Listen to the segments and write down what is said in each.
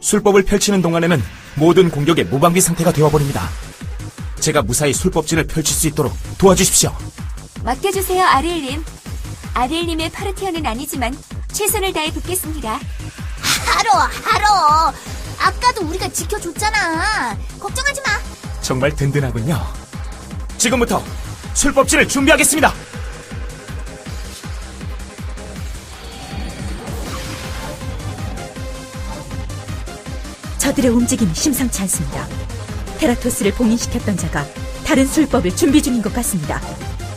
술법을 펼치는 동안에는 모든 공격의 무방비 상태가 되어버립니다. 제가 무사히 술법진을 펼칠 수 있도록 도와주십시오. 맡겨주세요, 아리엘님. 아리엘님의 파르티어는 아니지만 최선을 다해 돕겠습니다. 하러, 하러. 아까도 우리가 지켜줬잖아. 걱정하지 마. 정말 든든하군요. 지금부터 술법진을 준비하겠습니다. 저들의 움직임이 심상치 않습니다. 테라토스를 봉인시켰던 자가 다른 술법을 준비 중인 것 같습니다.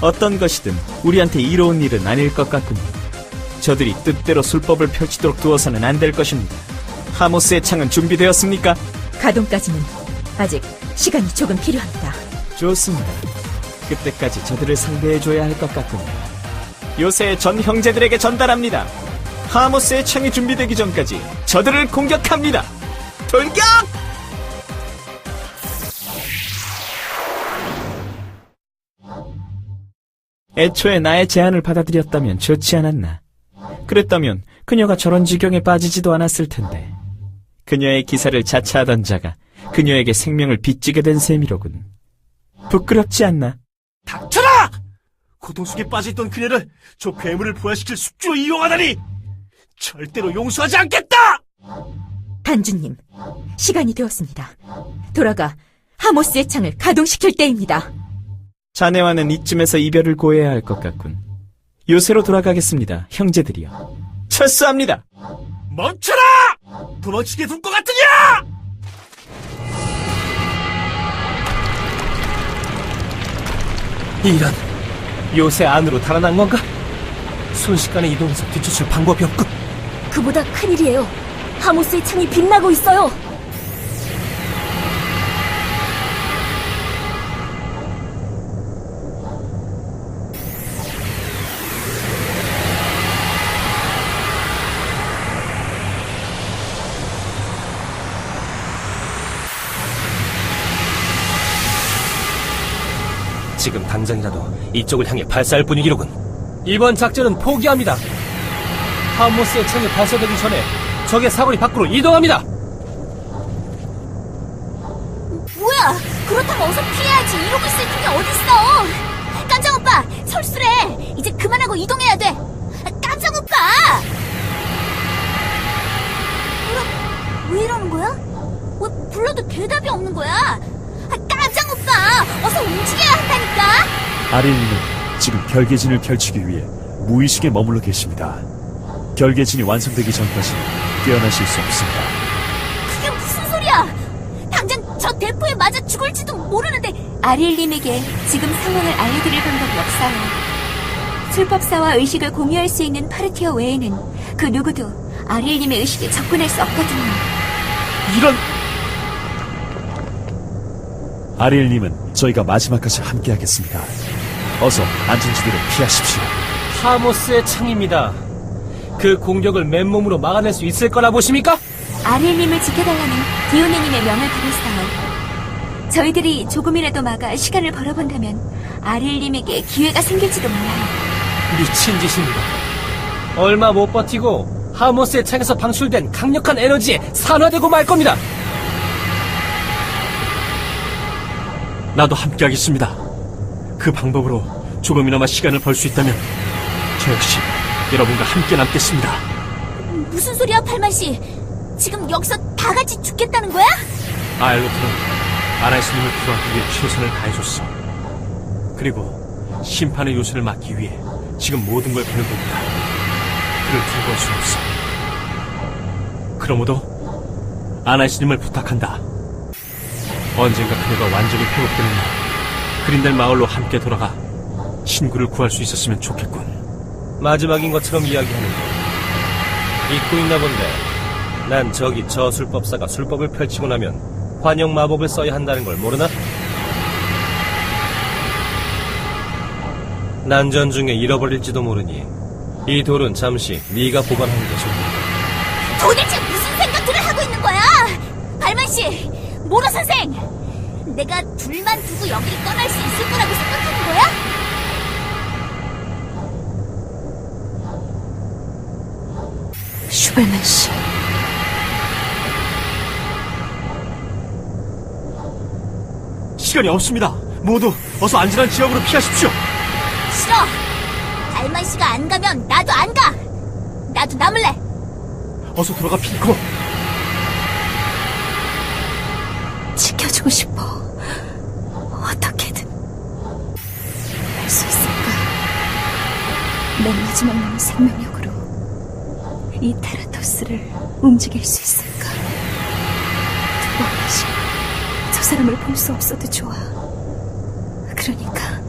어떤 것이든 우리한테 이로운 일은 아닐 것 같군요. 저들이 뜻대로 술법을 펼치도록 두어서는 안 될 것입니다. 하모스의 창은 준비되었습니까? 가동까지는 아직 시간이 조금 필요합니다. 좋습니다. 그때까지 저들을 상대해줘야 할 것 같군요. 요새 전 형제들에게 전달합니다. 하모스의 창이 준비되기 전까지 저들을 공격합니다. 돌격! 애초에 나의 제안을 받아들였다면 좋지 않았나. 그랬다면 그녀가 저런 지경에 빠지지도 않았을 텐데. 그녀의 기사를 자처하던 자가 그녀에게 생명을 빚지게 된 셈이로군. 부끄럽지 않나? 닥쳐라! 고통 속에 빠져있던 그녀를 저 괴물을 부활시킬 숙주로 이용하다니! 절대로 용서하지 않겠다! 단주님, 시간이 되었습니다. 돌아가 하모스의 창을 가동시킬 때입니다. 자네와는 이쯤에서 이별을 고해야 할 것 같군. 요새로 돌아가겠습니다, 형제들이여. 철수합니다! 멈춰라! 도망치게 둘것 같으냐! 이런 요새 안으로 달아난 건가? 순식간에 이동해서 뒤쫓을 방법이 없군. 그보다 큰일이에요. 하모스의 창이 빛나고 있어요. 지금 당장이라도 이쪽을 향해 발사할 분위기로군. 이번 작전은 포기합니다. 하모스의 창이 발사되기 전에 적의 사거리 밖으로 이동합니다. 뭐야? 그렇다면 어서 피해야지. 이러고 있을 틈이 어딨어? 깜장 오빠, 설수래. 이제 그만하고 이동해야 돼. 깜장 오빠! 왜, 왜 이러는 거야? 왜 불러도 대답이 없는 거야? 깜장 오빠, 어서 움직여야 한다니까. 아릴리는 지금 결계진을 펼치기 위해 무의식에 머물러 계십니다. 결계진이 완성되기 전까지 깨어나실 수 없습니다. 그게 무슨 소리야? 당장 저 대포에 맞아 죽을지도 모르는데 아리엘님에게 지금 상황을 알려드릴 방법이 없어요. 술법사와 의식을 공유할 수 있는 파르티어 외에는 그 누구도 아리엘님의 의식에 접근할 수 없거든요. 이런, 아릴님은 저희가 마지막까지 함께하겠습니다. 어서 안전지대로 피하십시오. 하모스의 창입니다. 그 공격을 맨몸으로 막아낼 수 있을 거라 보십니까? 아리엘님을 지켜달라는 디오네님의 명을 받았어요. 저희들이 조금이라도 막아 시간을 벌어본다면 아리엘님에게 기회가 생길지도 몰라요. 미친 짓입니다. 얼마 못 버티고 하모스의 창에서 방출된 강력한 에너지에 산화되고 말 겁니다. 나도 함께 하겠습니다. 그 방법으로 조금이나마 시간을 벌 수 있다면, 저 역시 여러분과 함께 남겠습니다. 무슨 소리야 팔만 씨? 지금 여기서 다 같이 죽겠다는 거야? 아일로트는 아나이스님을 구하기 위해 최선을 다해줬어. 그리고 심판의 요새를 막기 위해 지금 모든 걸 거는 겁니다. 그를 두고 수 없어. 그러므로 아나이스님을 부탁한다. 언젠가 그대가 완전히 회복되는 날, 그린델 마을로 함께 돌아가 친구를 구할 수 있었으면 좋겠군. 마지막인 것처럼 이야기하는데 잊고 있나 본데 난 저기 저 술법사가 술법을 펼치고 나면 환영 마법을 써야 한다는 걸 모르나? 난전 중에 잃어버릴지도 모르니 이 돌은 잠시 네가 보관하는 게 좋다. 도대체 모라 선생! 내가 둘만 두고 여기를 떠날 수 있을 거라고 생각하는 거야? 슈베맨 씨. 시간이 없습니다. 모두 어서 안전한 지역으로 피하십시오. 싫어! 알만 씨가 안 가면 나도 안 가! 나도 남을래! 어서 들어가, 피코. 지켜주고 싶어. 어떻게든. 할 수 있을까? 내 마지막 남은 생명력으로 이 테라토스를 움직일 수 있을까? 두 번 다시 저 사람을 볼 수 없어도 좋아. 그러니까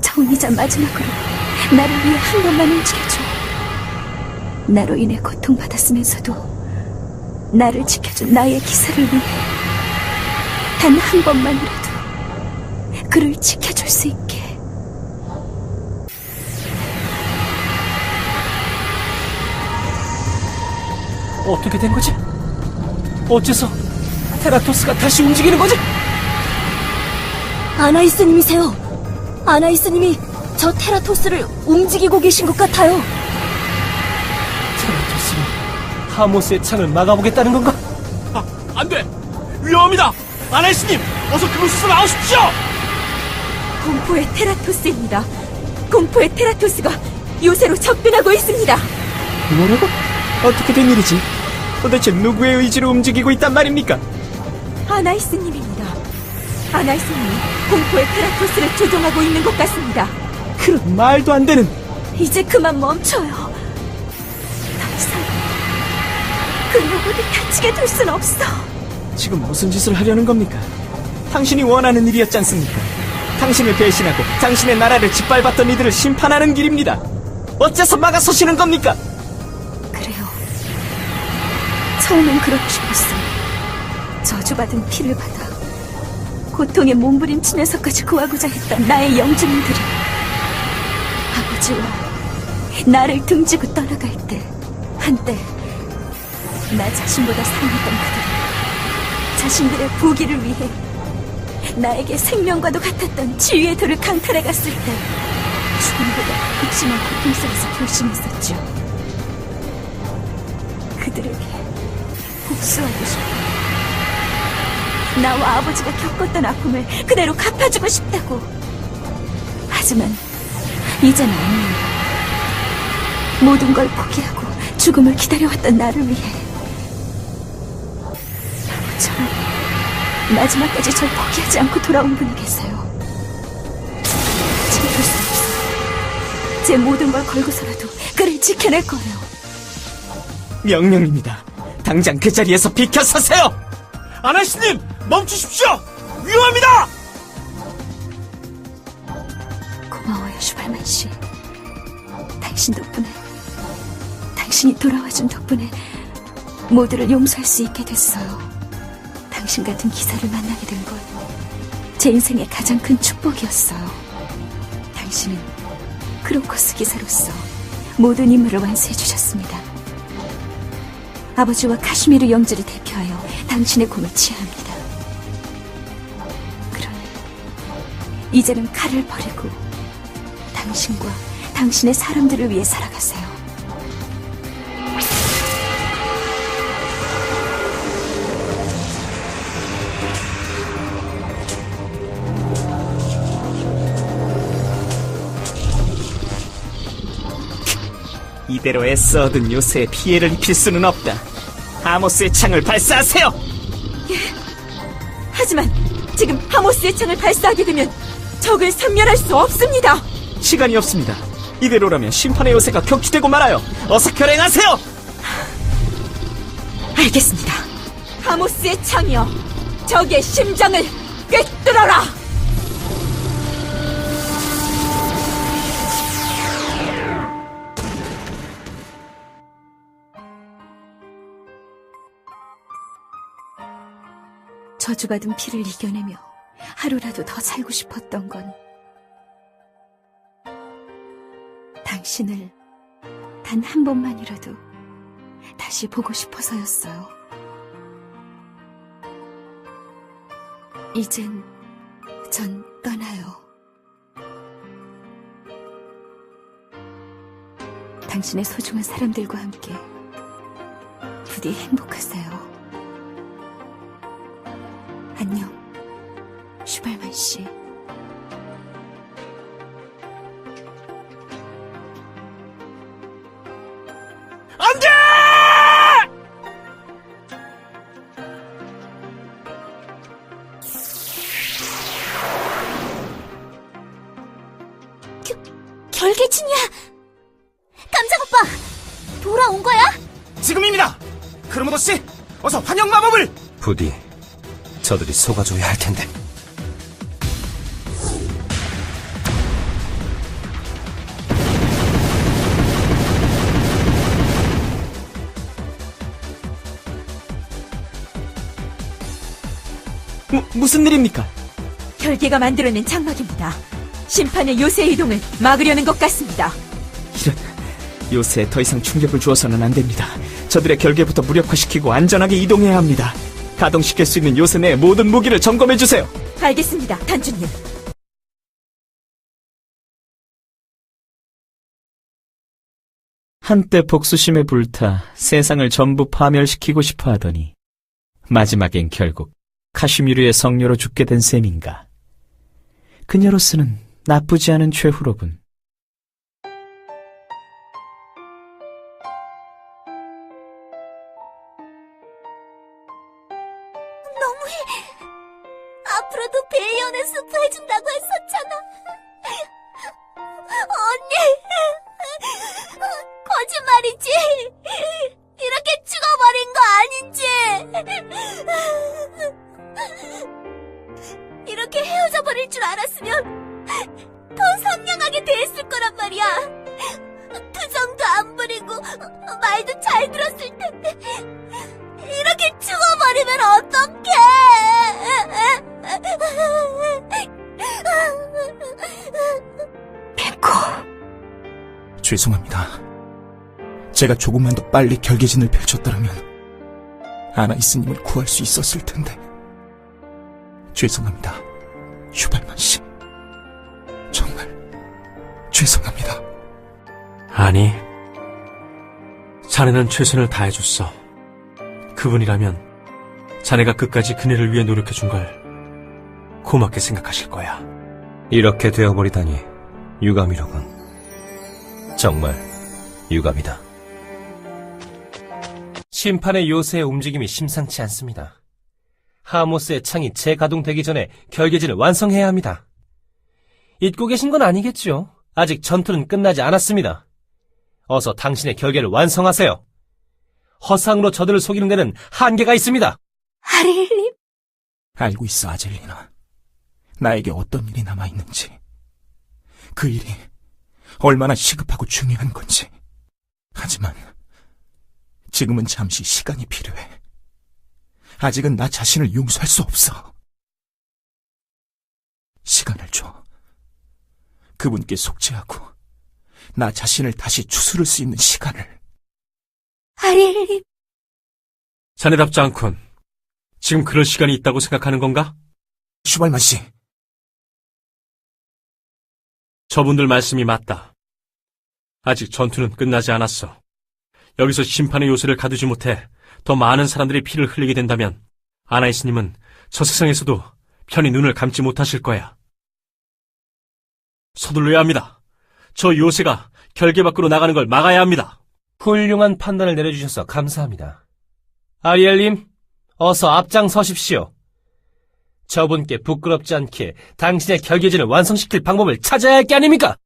처음이자 마지막으로 나를 위해 한 번만 움직여줘. 나로 인해 고통받았으면서도 나를 지켜준 나의 기사를 위해 단 한 번만이라도 그를 지켜줄 수 있게. 어떻게 된 거지? 어째서 테라토스가 다시 움직이는 거지? 아나이스님이세요. 아나이스님이 저 테라토스를 움직이고 계신 것 같아요. 테라토스는 하모스의 창을 막아보겠다는 건가? 아, 안 돼! 위험합니다! 아나이스님! 어서 그곳에서 나오십시오! 공포의 테라토스입니다. 공포의 테라토스가 요새로 접근하고 있습니다. 뭐라고? 어떻게 된 일이지? 도대체 누구의 의지로 움직이고 있단 말입니까? 아나이스님입니다. 아나이스님이 공포의 테라토스를 조종하고 있는 것 같습니다. 그런 말도 안 되는 이제 그만 멈춰요. 더 이상 그 누구를 다치게 둘 순 없어. 지금 무슨 짓을 하려는 겁니까? 당신이 원하는 일이었지 않습니까? 당신을 배신하고 당신의 나라를 짓밟았던 이들을 심판하는 길입니다. 어째서 막아서시는 겁니까? 그래요. 처음엔 그러고 싶었어. 저주받은 피를 받아 고통에 몸부림치면서까지 구하고자 했던 나의 영주민들을 아버지와 나를 등지고 떠나갈 때 한때 나 자신보다 사랑했던 그들은 자신들의 부귀를 위해 나에게 생명과도 같았던 지위의 돌을 강탈해 갔을 때 죽음보다 극심한 고통 속에서 결심했었죠. 그들에게 복수하고 싶다. 나와 아버지가 겪었던 아픔을 그대로 갚아주고 싶다고. 하지만 이젠 아니에요. 모든 걸 포기하고 죽음을 기다려왔던 나를 위해 마지막까지 절 포기하지 않고 돌아온 분이 계세요. 지킬 수 없어. 제 모든 걸 걸고서라도 그를 지켜낼 거예요. 명령입니다. 당장 그 자리에서 비켜서세요! 아나이스님! 멈추십시오! 위험합니다! 고마워요, 슈발만 씨. 당신 덕분에, 당신이 돌아와준 덕분에 모두를 용서할 수 있게 됐어요. 당신 같은 기사를 만나게 된 건 제 인생의 가장 큰 축복이었어요. 당신은 크로커스 기사로서 모든 임무를 완수해 주셨습니다. 아버지와 카시미르 영주를 대표하여 당신의 공을 취합니다. 그러니 이제는 칼을 버리고 당신과 당신의 사람들을 위해 살아가세요. 이대로 애써 얻은 요새에 피해를 입힐 수는 없다. 아모스의 창을 발사하세요! 하지만 지금 하모스의 창을 발사하게 되면 적을 섬멸할 수 없습니다. 시간이 없습니다. 이대로라면 심판의 요새가 격추되고 말아요. 어서 결행하세요! 알겠습니다. 하모스의 창이여, 적의 심장을 꿰뚫어라! 저주받은 피를 이겨내며 하루라도 더 살고 싶었던 건 당신을 단 한 번만이라도 다시 보고 싶어서였어요. 이젠 전 떠나요. 당신의 소중한 사람들과 함께 부디 행복하세요. 안녕, 슈발. 슈발만 씨. 결계진이야! 깜짝 오빠! 돌아온 거야? 지금입니다. 크로모도 씨, 어서 환영 마법을. 부디 저들이 속아줘야 할 텐데. 무, 무슨 일입니까? 결계가 만들어낸 장막입니다. 심판의 요새 이동을 막으려는 것 같습니다. 이런 요새에 더 이상 충격을 주어서는 안 됩니다. 저들의 결계부터 무력화시키고 안전하게 이동해야 합니다. 가동시킬 수 있는 요새 내 모든 무기를 점검해 주세요. 알겠습니다, 단주님. 한때 복수심에 불타 세상을 전부 파멸시키고 싶어 하더니 마지막엔 결국 카시미르의 성녀로 죽게 된 셈인가. 그녀로서는 나쁘지 않은 최후로군. 너무해. 앞으로도 베이온의 숲을 해준다고 했었잖아. 언니! 거짓말이지? 이렇게 죽어버린 거 아닌지? 이렇게 헤어져 버릴 줄 알았으면 더 상냥하게 대했을 거란 말이야. 투정도 안 부리고 말도 잘 들었을 텐데. 이렇게 죽어버리면 어떡해! 죄송합니다. 제가 조금만 더 빨리 결계진을 펼쳤더라면 아나이스님을 구할 수 있었을 텐데. 죄송합니다. 슈발만 씨. 정말 죄송합니다. 아니, 자네는 최선을 다해줬어. 그분이라면 자네가 끝까지 그네를 위해 노력해준 걸 고맙게 생각하실 거야. 이렇게 되어버리다니 유감이로군. 정말 유감이다. 심판의 요새의 움직임이 심상치 않습니다. 하모스의 창이 재가동되기 전에 결계진을 완성해야 합니다. 잊고 계신 건 아니겠죠? 아직 전투는 끝나지 않았습니다. 어서 당신의 결계를 완성하세요. 허상으로 저들을 속이는 데는 한계가 있습니다. 아릴님. 알고 있어, 아젤리나. 나에게 어떤 일이 남아있는지. 그 일이 얼마나 시급하고 중요한 건지. 하지만 지금은 잠시 시간이 필요해. 아직은 나 자신을 용서할 수 없어. 시간을 줘. 그분께 속죄하고 나 자신을 다시 추스를 수 있는 시간을. 아릴님. 자네답지 않군. 지금 그럴 시간이 있다고 생각하는 건가? 슈발만 씨, 저분들 말씀이 맞다. 아직 전투는 끝나지 않았어. 여기서 심판의 요새를 가두지 못해 더 많은 사람들이 피를 흘리게 된다면 아나이스님은 저 세상에서도 편히 눈을 감지 못하실 거야. 서둘러야 합니다. 저 요새가 결계 밖으로 나가는 걸 막아야 합니다. 훌륭한 판단을 내려주셔서 감사합니다. 아리엘님, 어서 앞장서십시오. 저분께 부끄럽지 않게 당신의 결계진을 완성시킬 방법을 찾아야 할 게 아닙니까?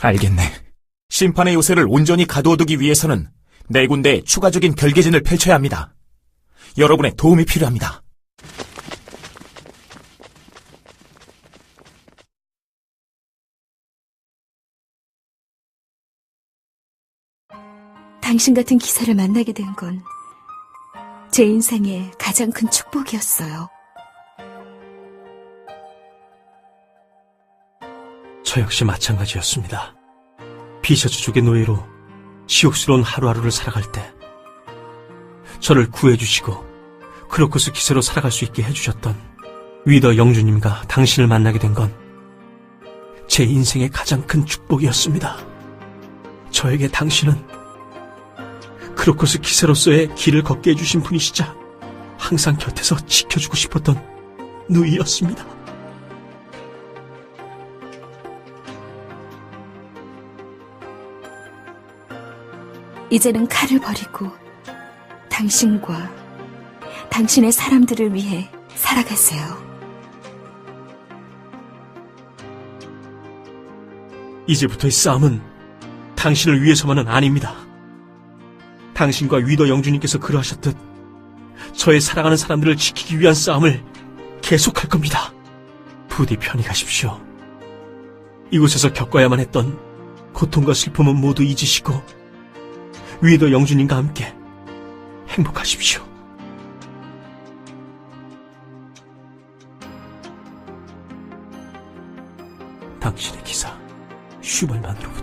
알겠네. 심판의 요새를 온전히 가두어두기 위해서는 네 군데에 추가적인 결계진을 펼쳐야 합니다. 여러분의 도움이 필요합니다. 당신 같은 기사를 만나게 된 건 제 인생의 가장 큰 축복이었어요. 저 역시 마찬가지였습니다. 비셔츠족의 노예로 시옥스러운 하루하루를 살아갈 때 저를 구해주시고 크로커스 기세로 살아갈 수 있게 해주셨던 위더 영주님과 당신을 만나게 된 건 제 인생의 가장 큰 축복이었습니다. 저에게 당신은 크로커스 기세로서의 길을 걷게 해주신 분이시자 항상 곁에서 지켜주고 싶었던 누이였습니다. 이제는 칼을 버리고 당신과 당신의 사람들을 위해 살아가세요. 이제부터의 싸움은 당신을 위해서만은 아닙니다. 당신과 위더 영주님께서 그러하셨듯 저의 사랑하는 사람들을 지키기 위한 싸움을 계속할 겁니다. 부디 편히 가십시오. 이곳에서 겪어야만 했던 고통과 슬픔은 모두 잊으시고 위더 영주님과 함께 행복하십시오. 당신의 기사 슈발만으로부터